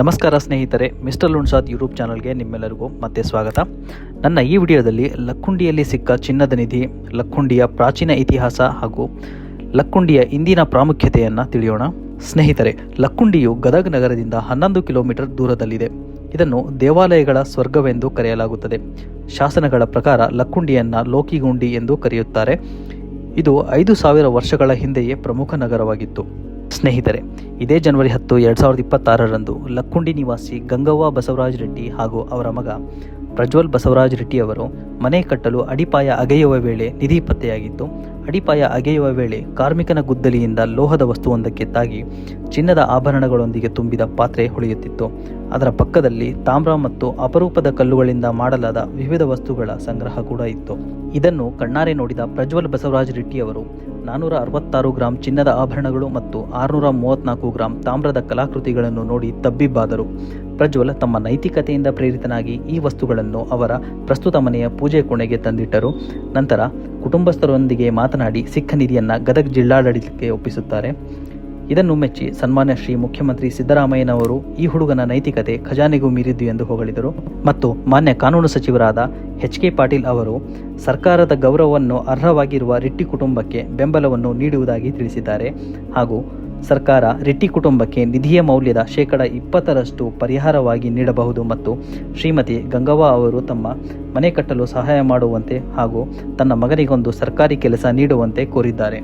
ನಮಸ್ಕಾರ ಸ್ನೇಹಿತರೆ, mister ಲುಣ್ಸಾದ್ YouTube ಚಾನಲ್ಗೆ ನಿಮ್ಮೆಲ್ಲರಿಗೂ ಮತ್ತೆ ಸ್ವಾಗತ. ನನ್ನ ಈ ವಿಡಿಯೋದಲ್ಲಿ ಲಕ್ಕುಂಡಿಯಲ್ಲಿ ಸಿಕ್ಕ ಚಿನ್ನದ ನಿಧಿ, ಲಕ್ಕುಂಡಿಯ ಪ್ರಾಚೀನ ಇತಿಹಾಸ ಹಾಗೂ ಲಕ್ಕುಂಡಿಯ ಇಂದಿನ ಪ್ರಾಮುಖ್ಯತೆಯನ್ನು ತಿಳಿಯೋಣ. ಸ್ನೇಹಿತರೆ, ಲಕ್ಕುಂಡಿಯು ಗದಗ ನಗರದಿಂದ ಹನ್ನೊಂದು ಕಿಲೋಮೀಟರ್ ದೂರದಲ್ಲಿದೆ. ಇದನ್ನು ದೇವಾಲಯಗಳ ಸ್ವರ್ಗವೆಂದು ಕರೆಯಲಾಗುತ್ತದೆ. ಶಾಸನಗಳ ಪ್ರಕಾರ ಲಕ್ಕುಂಡಿಯನ್ನು ಲೋಕಿಗುಂಡಿ ಎಂದು ಕರೆಯುತ್ತಾರೆ. ಇದು ಐದು ಸಾವಿರ ವರ್ಷಗಳ ಹಿಂದೆಯೇ ಪ್ರಮುಖ ನಗರವಾಗಿತ್ತು. ಸ್ನೇಹಿತರೆ, ಇದೇ ಜನವರಿ ಹತ್ತು, ಎರಡು ಸಾವಿರದ ಇಪ್ಪತ್ತಾರರಂದು ಲಕ್ಕುಂಡಿ ನಿವಾಸಿ ಗಂಗವ್ವ ಬಸವರಾಜ ರೆಡ್ಡಿ ಹಾಗೂ ಅವರ ಮಗ ಪ್ರಜ್ವಲ್ ಬಸವರಾಜ್ ರೆಡ್ಡಿ ಅವರು ಮನೆ ಕಟ್ಟಲು ಅಡಿಪಾಯ ಅಗೆಯುವ ವೇಳೆ ನಿಧಿ ಪತ್ತೆಯಾಗಿತ್ತು. ಅಡಿಪಾಯ ಅಗೆಯುವ ವೇಳೆ ಕಾರ್ಮಿಕನ ಗುದ್ದಲಿಯಿಂದ ಲೋಹದ ವಸ್ತುವೊಂದಕ್ಕೆ ತಾಗಿ ಚಿನ್ನದ ಆಭರಣಗಳೊಂದಿಗೆ ತುಂಬಿದ ಪಾತ್ರೆ ಹೊಳೆಯುತ್ತಿತ್ತು. ಅದರ ಪಕ್ಕದಲ್ಲಿ ತಾಮ್ರ ಮತ್ತು ಅಪರೂಪದ ಕಲ್ಲುಗಳಿಂದ ಮಾಡಲಾದ ವಿವಿಧ ವಸ್ತುಗಳ ಸಂಗ್ರಹ ಕೂಡ ಇತ್ತು. ಇದನ್ನು ಕಣ್ಣಾರೆ ನೋಡಿದ ಪ್ರಜ್ವಲ್ ಬಸವರಾಜ್ ರೆಡ್ಡಿ ಅವರು, ನಾನೂರ ಅರವತ್ತಾರು ಗ್ರಾಂ ಚಿನ್ನದ ಆಭರಣಗಳು ಮತ್ತು ಆರುನೂರ ಮೂವತ್ನಾಲ್ಕು ಗ್ರಾಂ ತಾಮ್ರದ ಕಲಾಕೃತಿಗಳನ್ನು ನೋಡಿ ತಬ್ಬಿಬ್ಬಾದರು. ಪ್ರಜ್ವಲ್ ತಮ್ಮ ನೈತಿಕತೆಯಿಂದ ಪ್ರೇರಿತನಾಗಿ ಈ ವಸ್ತುಗಳನ್ನು ಅವರ ಪ್ರಸ್ತುತ ಮನೆಯ ಪೂಜೆ ಕೋಣೆಗೆ ತಂದಿಟ್ಟರು. ನಂತರ ಕುಟುಂಬಸ್ಥರೊಂದಿಗೆ ಮಾತನಾಡಿ ಸಿಕ್ಕ ನಿಧಿಯನ್ನು ಗದಗ ಜಿಲ್ಲಾಡಳಿತಕ್ಕೆ ಒಪ್ಪಿಸುತ್ತಾರೆ. ಇದನ್ನು ಮೆಚ್ಚಿ ಸನ್ಮಾನ್ಯ ಶ್ರೀ ಮುಖ್ಯಮಂತ್ರಿ ಸಿದ್ದರಾಮಯ್ಯನವರು ಈ ಹುಡುಗನ ನೈತಿಕತೆ ಖಜಾನೆಗೂ ಮೀರಿದ್ದು ಎಂದು ಹೊಗಳಿದರು. ಮತ್ತು ಮಾನ್ಯ ಕಾನೂನು ಸಚಿವರಾದ ಎಚ್ ಕೆ ಪಾಟೀಲ್ ಅವರು ಸರ್ಕಾರದ ಗೌರವವನ್ನು ಅರ್ಹವಾಗಿರುವ ರಿಟ್ಟಿ ಕುಟುಂಬಕ್ಕೆ ಬೆಂಬಲವನ್ನು ನೀಡುವುದಾಗಿ ತಿಳಿಸಿದ್ದಾರೆ. ಹಾಗೂ ಸರ್ಕಾರ ರಿಟ್ಟಿ ಕುಟುಂಬಕ್ಕೆ ನಿಧಿಯ ಮೌಲ್ಯದ ಶೇಕಡ ಇಪ್ಪತ್ತರಷ್ಟು ಪರಿಹಾರವಾಗಿ ನೀಡಬಹುದು ಮತ್ತು ಶ್ರೀಮತಿ ಗಂಗವ್ವ ಅವರು ತಮ್ಮ ಮನೆ ಕಟ್ಟಲು ಸಹಾಯ ಮಾಡುವಂತೆ ಹಾಗೂ ತನ್ನ ಮಗನಿಗೊಂದು ಸರ್ಕಾರಿ ಕೆಲಸ ನೀಡುವಂತೆ ಕೋರಿದ್ದಾರೆ.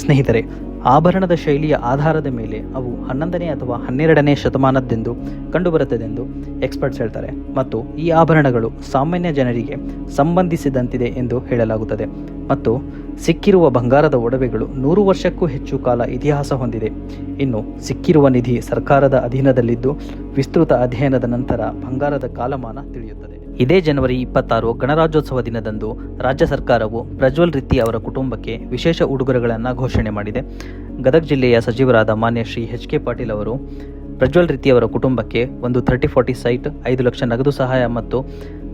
ಸ್ನೇಹಿತರೆ ಆಭರಣದ ಶೈಲಿಯ ಆಧಾರದ ಮೇಲೆ ಅವು ಹನ್ನೊಂದನೇ ಅಥವಾ ಹನ್ನೆರಡನೇ ಶತಮಾನದ್ದೆಂದು ಕಂಡುಬರುತ್ತದೆಂದು ಎಕ್ಸ್ಪರ್ಟ್ಸ್ ಹೇಳ್ತಾರೆ. ಮತ್ತು ಈ ಆಭರಣಗಳು ಸಾಮಾನ್ಯ ಜನರಿಗೆ ಸಂಬಂಧಿಸಿದಂತಿದೆ ಎಂದು ಹೇಳಲಾಗುತ್ತದೆ. ಮತ್ತು ಸಿಕ್ಕಿರುವ ಬಂಗಾರದ ಒಡವೆಗಳು ನೂರು ವರ್ಷಕ್ಕೂ ಹೆಚ್ಚು ಕಾಲ ಇತಿಹಾಸ ಹೊಂದಿದೆ. ಇನ್ನು ಸಿಕ್ಕಿರುವ ನಿಧಿ ಸರ್ಕಾರದ ಅಧೀನದಲ್ಲಿದ್ದು ವಿಸ್ತೃತ ಅಧ್ಯಯನದ ನಂತರ ಬಂಗಾರದ ಕಾಲಮಾನ ತಿಳಿಯುತ್ತದೆ. ಇದೇ ಜನವರಿ ಇಪ್ಪತ್ತಾರು ಗಣರಾಜ್ಯೋತ್ಸವ ದಿನದಂದು ರಾಜ್ಯ ಸರ್ಕಾರವು ಪ್ರಜ್ವಲ್ ರಿತ್ತಿ ಅವರ ಕುಟುಂಬಕ್ಕೆ ವಿಶೇಷ ಉಡುಗೊರೆಗಳನ್ನು ಘೋಷಣೆ ಮಾಡಿದೆ. ಗದಗ ಜಿಲ್ಲೆಯ ಸಚಿವರಾದ ಮಾನ್ಯ ಶ್ರೀ ಎಚ್ ಕೆ ಪಾಟೀಲ್ ಅವರು ಪ್ರಜ್ವಲ್ ರಿತ್ತಿ ಅವರ ಕುಟುಂಬಕ್ಕೆ ಒಂದು ಥರ್ಟಿ ಫಾರ್ಟಿ ಸೈಟ್, ಐದು ಲಕ್ಷ ನಗದು ಸಹಾಯ ಮತ್ತು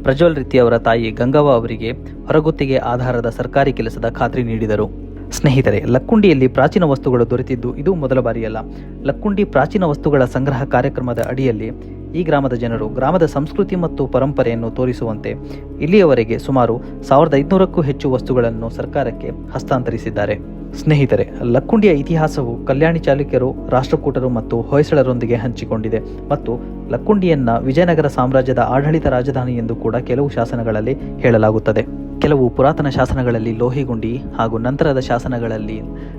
ಪ್ರಜ್ವಲ್ ರಿತ್ತಿ ಅವರ ತಾಯಿ ಗಂಗವ್ವ ಅವರಿಗೆ ಹೊರಗುತ್ತಿಗೆ ಆಧಾರದ ಸರ್ಕಾರಿ ಕೆಲಸದ ಖಾತ್ರಿ ನೀಡಿದರು. ಸ್ನೇಹಿತರೆ, ಲಕ್ಕುಂಡಿಯಲ್ಲಿ ಪ್ರಾಚೀನ ವಸ್ತುಗಳು ದೊರೆತಿದ್ದು ಇದು ಮೊದಲ ಬಾರಿಯಲ್ಲ. ಲಕ್ಕುಂಡಿ ಪ್ರಾಚೀನ ವಸ್ತುಗಳ ಸಂಗ್ರಹ ಕಾರ್ಯಕ್ರಮದ ಅಡಿಯಲ್ಲಿ ಈ ಗ್ರಾಮದ ಜನರು ಗ್ರಾಮದ ಸಂಸ್ಕೃತಿ ಮತ್ತು ಪರಂಪರೆಯನ್ನು ತೋರಿಸುವಂತೆ ಇಲ್ಲಿಯವರೆಗೆ ಸುಮಾರು ಸಾವಿರದ ಐದುನೂರಕ್ಕೂ ಹೆಚ್ಚು ವಸ್ತುಗಳನ್ನು ಸರ್ಕಾರಕ್ಕೆ ಹಸ್ತಾಂತರಿಸಿದ್ದಾರೆ. ಸ್ನೇಹಿತರೆ, ಲಕ್ಕುಂಡಿಯ ಇತಿಹಾಸವು ಕಲ್ಯಾಣಿ ಚಾಲುಕ್ಯರು, ರಾಷ್ಟ್ರಕೂಟರು ಮತ್ತು ಹೊಯ್ಸಳರೊಂದಿಗೆ ಹಂಚಿಕೊಂಡಿದೆ ಮತ್ತು ಲಕ್ಕುಂಡಿಯನ್ನ ವಿಜಯನಗರ ಸಾಮ್ರಾಜ್ಯದ ಆಡಳಿತ ರಾಜಧಾನಿ ಎಂದು ಕೂಡ ಕೆಲವು ಶಾಸನಗಳಲ್ಲಿ ಹೇಳಲಾಗುತ್ತದೆ. ಕೆಲವು ಪುರಾತನ ಶಾಸನಗಳಲ್ಲಿ ಲೋಹಿಗುಂಡಿ ಹಾಗೂ ನಂತರದ ಶಾಸನಗಳಲ್ಲಿ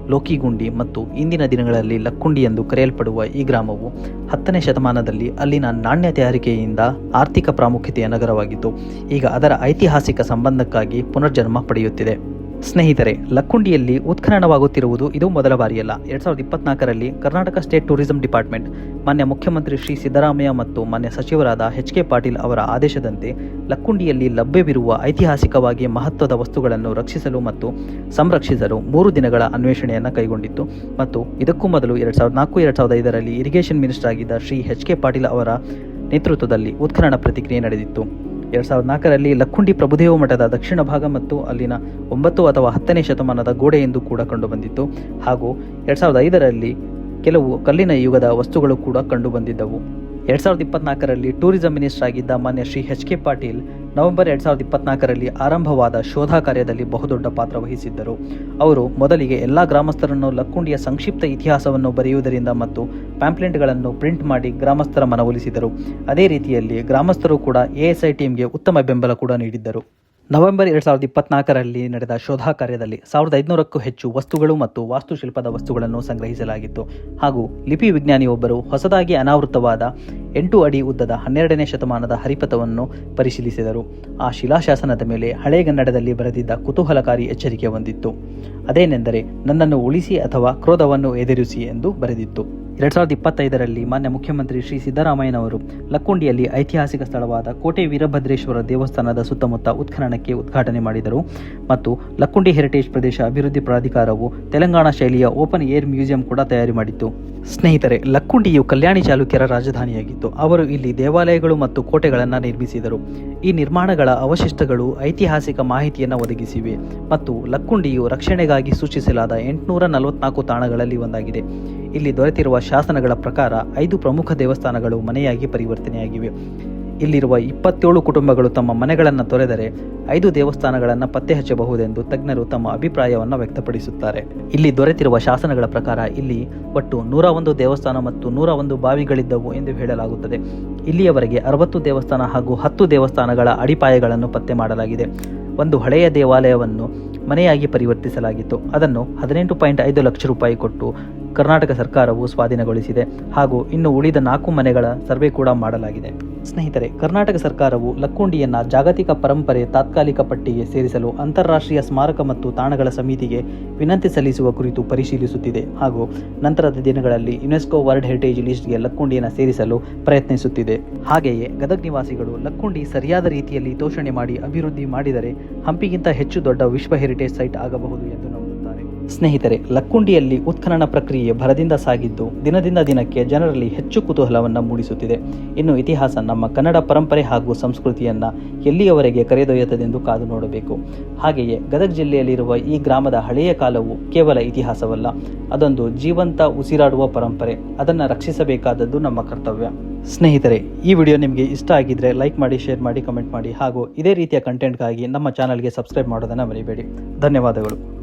ಲೋಕಿಗುಂಡಿ ಮತ್ತು ಇಂದಿನ ದಿನಗಳಲ್ಲಿ ಲಕ್ಕುಂಡಿ ಎಂದು ಕರೆಯಲ್ಪಡುವ ಈ ಗ್ರಾಮವು ಹತ್ತನೇ ಶತಮಾನದಲ್ಲಿ ಅಲ್ಲಿನ ನಾಣ್ಯ ತಯಾರಿಕೆಯಿಂದ ಆರ್ಥಿಕ ಪ್ರಾಮುಖ್ಯತೆಯ ನಗರವಾಗಿತ್ತು. ಈಗ ಅದರ ಐತಿಹಾಸಿಕ ಸಂಬಂಧಕ್ಕಾಗಿ ಪುನರ್ಜನ್ಮ ಪಡೆಯುತ್ತಿದೆ. ಸ್ನೇಹಿತರೆ, ಲಕ್ಕುಂಡಿಯಲ್ಲಿ ಉತ್ಖನನವಾಗುತ್ತಿರುವುದು ಇದು ಮೊದಲ ಬಾರಿಯಲ್ಲ. ಎರಡ್ ಸಾವಿರದ ಇಪ್ಪತ್ನಾಲ್ಕರಲ್ಲಿ ಕರ್ನಾಟಕ ಸ್ಟೇಟ್ ಟೂರಿಸಂ ಡಿಪಾರ್ಟ್ಮೆಂಟ್, ಮಾನ್ಯ ಮುಖ್ಯಮಂತ್ರಿ ಶ್ರೀ ಸಿದ್ದರಾಮಯ್ಯ ಮತ್ತು ಮಾನ್ಯ ಸಚಿವರಾದ ಎಚ್ ಕೆ ಪಾಟೀಲ್ ಅವರ ಆದೇಶದಂತೆ ಲಕ್ಕುಂಡಿಯಲ್ಲಿ ಲಭ್ಯವಿರುವ ಐತಿಹಾಸಿಕವಾಗಿ ಮಹತ್ವದ ವಸ್ತುಗಳನ್ನು ರಕ್ಷಿಸಲು ಮತ್ತು ಸಂರಕ್ಷಿಸಲು ಮೂರು ದಿನಗಳ ಅನ್ವೇಷಣೆಯನ್ನು ಕೈಗೊಂಡಿತ್ತು. ಮತ್ತು ಇದಕ್ಕೂ ಮೊದಲು ಎರಡ್ ಸಾವಿರದ ನಾಲ್ಕು, ಎರಡ್ ಸಾವಿರದ ಐದರಲ್ಲಿ ಇರಿಗೇಷನ್ ಮಿನಿಸ್ಟರ್ ಆಗಿದ್ದ ಶ್ರೀ ಎಚ್ ಕೆ ಪಾಟೀಲ್ ಅವರ ನೇತೃತ್ವದಲ್ಲಿ ಉತ್ಖನನ ಪ್ರತಿಕ್ರಿಯೆ ನಡೆದಿತ್ತು. ಎರಡ್ ಸಾವಿರದ ನಾಲ್ಕರಲ್ಲಿ ಲಕ್ಕುಂಡಿ ಪ್ರಭುದೇವ ಮಠದ ದಕ್ಷಿಣ ಭಾಗ ಮತ್ತು ಅಲ್ಲಿನ ಒಂಬತ್ತು ಅಥವಾ ಹತ್ತನೇ ಶತಮಾನದ ಗೋಡೆ ಎಂದು ಕೂಡ ಕಂಡುಬಂದಿತ್ತು. ಹಾಗೂ ಎರಡ್ ಸಾವಿರದ ಐದರಲ್ಲಿ ಕೆಲವು ಕಲ್ಲಿನ ಯುಗದ ವಸ್ತುಗಳು ಕೂಡ ಕಂಡುಬಂದಿದ್ದವು. ಎರಡ್ ಸಾವಿರದ ಇಪ್ಪತ್ನಾಲ್ಕರಲ್ಲಿ ಟೂರಿಸಂ ಮಿನಿಸ್ಟರ್ ಆಗಿದ್ದ ಮಾನ್ಯ Shri H K Patil November ಎರಡ್ ಸಾವಿರದ ಇಪ್ಪತ್ನಾಲ್ಕರಲ್ಲಿ ಆರಂಭವಾದ ಶೋಧ ಕಾರ್ಯದಲ್ಲಿ ಬಹುದೊಡ್ಡ ಪಾತ್ರ ವಹಿಸಿದ್ದರು. ಅವರು ಮೊದಲಿಗೆ ಎಲ್ಲ ಗ್ರಾಮಸ್ಥರನ್ನು ಲಕ್ಕುಂಡಿಯ ಸಂಕ್ಷಿಪ್ತ ಇತಿಹಾಸವನ್ನು ಬರೆಯುವುದರಿಂದ ಮತ್ತು ಪ್ಯಾಂಪ್ಲೆಂಟ್ಗಳನ್ನು ಪ್ರಿಂಟ್ ಮಾಡಿ ಗ್ರಾಮಸ್ಥರ ಮನವೊಲಿಸಿದರು. ಅದೇ ರೀತಿಯಲ್ಲಿ ಗ್ರಾಮಸ್ಥರು ಕೂಡ ಎಎಸ್ಐ ಟೀಮ್ಗೆ ಉತ್ತಮ ಬೆಂಬಲ ಕೂಡ ನೀಡಿದ್ದರು. ನವೆಂಬರ್ ಎರಡು ಸಾವಿರದ ಇಪ್ಪತ್ನಾಲ್ಕರಲ್ಲಿ ನಡೆದ ಶೋಧ ಕಾರ್ಯದಲ್ಲಿ ಸಾವಿರದ ಐದುನೂರಕ್ಕೂ ಹೆಚ್ಚು ವಸ್ತುಗಳು ಮತ್ತು ವಾಸ್ತುಶಿಲ್ಪದ ವಸ್ತುಗಳನ್ನು ಸಂಗ್ರಹಿಸಲಾಗಿತ್ತು. ಹಾಗೂ ಲಿಪಿ ವಿಜ್ಞಾನಿಯೊಬ್ಬರು ಹೊಸದಾಗಿ ಅನಾವೃತವಾದ ಎಂಟು ಅಡಿ ಉದ್ದದ ಹನ್ನೆರಡನೇ ಶತಮಾನದ ಹರಿಪಥವನ್ನು ಪರಿಶೀಲಿಸಿದರು. ಆ ಶಿಲಾಶಾಸನದ ಮೇಲೆ ಹಳೆಗನ್ನಡದಲ್ಲಿ ಬರೆದಿದ್ದ ಕುತೂಹಲಕಾರಿ ಎಚ್ಚರಿಕೆ ಹೊಂದಿತ್ತು. ಅದೇನೆಂದರೆ, ನನ್ನನ್ನು ಉಳಿಸಿ ಅಥವಾ ಕ್ರೋಧವನ್ನು ಎದುರಿಸಿ ಎಂದು ಬರೆದಿತ್ತು. ಎರಡ್ ಸಾವಿರದ ಇಪ್ಪತ್ತೈದರಲ್ಲಿ ಮಾನ್ಯ ಮುಖ್ಯಮಂತ್ರಿ ಶ್ರೀ ಸಿದ್ದರಾಮಯ್ಯನವರು ಲಕ್ಕುಂಡಿಯಲ್ಲಿ ಐತಿಹಾಸಿಕ ಸ್ಥಳವಾದ ಕೋಟೆ ವೀರಭದ್ರೇಶ್ವರ ದೇವಸ್ಥಾನದ ಸುತ್ತಮುತ್ತ ಉತ್ಖನನಕ್ಕೆ ಉದ್ಘಾಟನೆ ಮಾಡಿದರು. ಮತ್ತು ಲಕ್ಕುಂಡಿ ಹೆರಿಟೇಜ್ ಪ್ರದೇಶ ಅಭಿವೃದ್ಧಿ ಪ್ರಾಧಿಕಾರವು ತೆಲಂಗಾಣ ಶೈಲಿಯ ಓಪನ್ ಏರ್ ಮ್ಯೂಸಿಯಂ ಕೂಡ ತಯಾರಿ ಮಾಡಿತ್ತು. ಸ್ನೇಹಿತರೆ, ಲಕ್ಕುಂಡಿಯು ಕಲ್ಯಾಣಿ ಚಾಲುಕ್ಯರ ರಾಜಧಾನಿಯಾಗಿತ್ತು. ಅವರು ಇಲ್ಲಿ ದೇವಾಲಯಗಳು ಮತ್ತು ಕೋಟೆಗಳನ್ನು ನಿರ್ಮಿಸಿದರು. ಈ ನಿರ್ಮಾಣಗಳ ಅವಶಿಷ್ಟಗಳು ಐತಿಹಾಸಿಕ ಮಾಹಿತಿಯನ್ನು ಒದಗಿಸಿವೆ ಮತ್ತು ಲಕ್ಕುಂಡಿಯು ರಕ್ಷಣೆಗಾಗಿ ಸೂಚಿಸಲಾದ ಎಂಟುನೂರ ನಲವತ್ನಾಲ್ಕು ತಾಣಗಳಲ್ಲಿ ಒಂದಾಗಿದೆ. ಇಲ್ಲಿ ದೊರೆತಿರುವ ಶಾಸನಗಳ ಪ್ರಕಾರ ಐದು ಪ್ರಮುಖ ದೇವಸ್ಥಾನಗಳು ಮನೆಯಾಗಿ ಪರಿವರ್ತನೆಯಾಗಿವೆ. ಇಲ್ಲಿರುವ ಇಪ್ಪತ್ತೇಳು ಕುಟುಂಬಗಳು ತಮ್ಮ ಮನೆಗಳನ್ನು ತೊರೆದರೆ ಐದು ದೇವಸ್ಥಾನಗಳನ್ನು ಪತ್ತೆ ಹಚ್ಚಬಹುದೆಂದು ತಜ್ಞರು ತಮ್ಮ ಅಭಿಪ್ರಾಯವನ್ನು ವ್ಯಕ್ತಪಡಿಸುತ್ತಾರೆ. ಇಲ್ಲಿ ದೊರೆತಿರುವ ಶಾಸನಗಳ ಪ್ರಕಾರ ಇಲ್ಲಿ ಒಟ್ಟು ನೂರ ಒಂದು ದೇವಸ್ಥಾನ ಮತ್ತು ನೂರ ಒಂದು ಬಾವಿಗಳಿದ್ದವು ಎಂದು ಹೇಳಲಾಗುತ್ತದೆ. ಇಲ್ಲಿಯವರೆಗೆ ಅರವತ್ತು ದೇವಸ್ಥಾನ ಹಾಗೂ ಹತ್ತು ದೇವಸ್ಥಾನಗಳ ಅಡಿಪಾಯಗಳನ್ನು ಪತ್ತೆ ಮಾಡಲಾಗಿದೆ. ಒಂದು ಹಳೆಯ ದೇವಾಲಯವನ್ನು ಮನೆಯಾಗಿ ಪರಿವರ್ತಿಸಲಾಗಿತ್ತು. ಅದನ್ನು ಹದಿನೆಂಟು ಪಾಯಿಂಟ್ ಐದು ಲಕ್ಷ ರೂಪಾಯಿ ಕೊಟ್ಟು ಕರ್ನಾಟಕ ಸರ್ಕಾರವು ಸ್ವಾಧೀನಗೊಳಿಸಿದೆ ಹಾಗೂ ಇನ್ನು ಉಳಿದ ನಾಲ್ಕು ಮನೆಗಳ ಸರ್ವೆ ಕೂಡ ಮಾಡಲಾಗಿದೆ. ಸ್ನೇಹಿತರೆ, ಕರ್ನಾಟಕ ಸರ್ಕಾರವು ಲಕ್ಕುಂಡಿಯನ್ನು ಜಾಗತಿಕ ಪರಂಪರೆ ತಾತ್ಕಾಲಿಕ ಪಟ್ಟಿಗೆ ಸೇರಿಸಲು ಅಂತಾರಾಷ್ಟ್ರೀಯ ಸ್ಮಾರಕ ಮತ್ತು ತಾಣಗಳ ಸಮಿತಿಗೆ ವಿನಂತಿ ಸಲ್ಲಿಸುವ ಕುರಿತು ಪರಿಶೀಲಿಸುತ್ತಿದೆ ಹಾಗೂ ನಂತರದ ದಿನಗಳಲ್ಲಿ ಯುನೆಸ್ಕೋ ವರ್ಲ್ಡ್ ಹೆರಿಟೇಜ್ ಲಿಸ್ಟ್ಗೆ ಲಕ್ಕುಂಡಿಯನ್ನು ಸೇರಿಸಲು ಪ್ರಯತ್ನಿಸುತ್ತಿದೆ. ಹಾಗೆಯೇ ಗದಗ ನಿವಾಸಿಗಳು ಲಕ್ಕುಂಡಿ ಸರಿಯಾದ ರೀತಿಯಲ್ಲಿ ತೋಷಣೆ ಮಾಡಿ ಅಭಿವೃದ್ಧಿ ಮಾಡಿದರೆ ಹಂಪಿಗಿಂತ ಹೆಚ್ಚು ದೊಡ್ಡ ವಿಶ್ವ ಹೆರಿಟೇಜ್ ಸೈಟ್ ಆಗಬಹುದು ಎಂದು ನಂಬುತ್ತಾರೆ ಸ್ನೇಹಿತರೆ, ಲಕ್ಕುಂಡಿಯಲ್ಲಿ ಉತ್ಖನನ ಪ್ರಕ್ರಿಯೆ ಭರದಿಂದ ಸಾಗಿದ್ದು ದಿನದಿಂದ ದಿನಕ್ಕೆ ಜನರಲ್ಲಿ ಹೆಚ್ಚು ಕುತೂಹಲವನ್ನು ಮೂಡಿಸುತ್ತಿದೆ. ಇನ್ನು ಇತಿಹಾಸ ನಮ್ಮ ಕನ್ನಡ ಪರಂಪರೆ ಹಾಗೂ ಸಂಸ್ಕೃತಿಯನ್ನು ಎಲ್ಲಿಯವರೆಗೆ ಕರೆದೊಯ್ಯುತ್ತದೆಂದು ಕಾದು ನೋಡಬೇಕು. ಹಾಗೆಯೇ ಗದಗ ಜಿಲ್ಲೆಯಲ್ಲಿರುವ ಈ ಗ್ರಾಮದ ಹಳೆಯ ಕಾಲವು ಕೇವಲ ಇತಿಹಾಸವಲ್ಲ, ಅದೊಂದು ಜೀವಂತ ಉಸಿರಾಡುವ ಪರಂಪರೆ, ಅದನ್ನು ರಕ್ಷಿಸಬೇಕಾದದ್ದು ನಮ್ಮ ಕರ್ತವ್ಯ. ಸ್ನೇಹಿತರೆ, ಈ ವಿಡಿಯೋ ನಿಮಗೆ ಇಷ್ಟ ಆಗಿದ್ರೆ ಲೈಕ್ ಮಾಡಿ, ಶೇರ್ ಮಾಡಿ, ಕಮೆಂಟ್ ಮಾಡಿ ಹಾಗೂ ಇದೇ ರೀತಿಯ ಕಂಟೆಂಟ್ಗಾಗಿ ನಮ್ಮ ಚಾನಲ್ಗೆ ಸಬ್ಸ್ಕ್ರೈಬ್ ಮಾಡೋದನ್ನು ಮರಿಬೇಡಿ. ಧನ್ಯವಾದಗಳು.